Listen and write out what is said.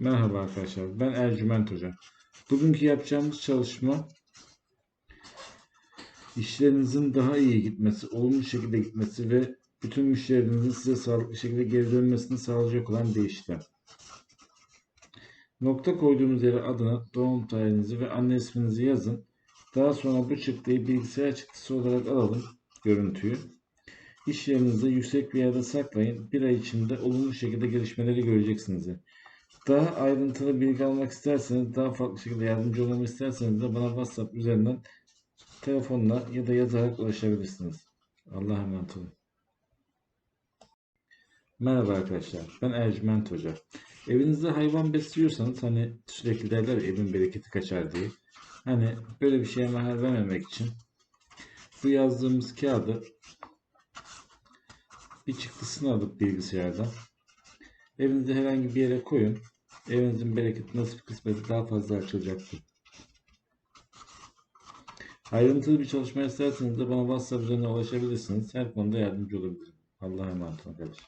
Merhaba arkadaşlar, ben Ercüment Hoca. Bugünkü yapacağımız çalışma işlerinizin daha iyi gitmesi, olumlu şekilde gitmesi ve bütün müşterilerinizin size sağlıklı şekilde geri dönmesini sağlayacak olan işlem. Nokta koyduğumuz yere adına doğum tarihinizi ve anne isminizi yazın. Daha sonra bu çıktıyı bilgisayar çıktısı olarak alalım görüntüyü. İş yüksek bir yerde saklayın. Bir ay içinde olumlu şekilde gelişmeleri göreceksiniz. Daha ayrıntılı bilgi almak isterseniz, daha farklı şekilde yardımcı olmamı isterseniz de bana WhatsApp üzerinden telefonla ya da yazarak ulaşabilirsiniz. Allah'a emanet olun. Merhaba arkadaşlar, ben Ercüment Hoca. Evinizde hayvan besliyorsanız hani sürekli derler evin bereketi kaçar diye. Hani böyle bir şeye mahal vermemek için bu yazdığımız kağıdı bir çıktısını alıp bilgisayardan evinizde herhangi bir yere koyun. Evinizin bereketi nasip kısmeti daha fazla açılacaktır. Ayrıntılı bir çalışma isterseniz de bana WhatsApp üzerinden ulaşabilirsiniz. Her konuda yardımcı olabilirim. Allah'a emanet olun kardeşim.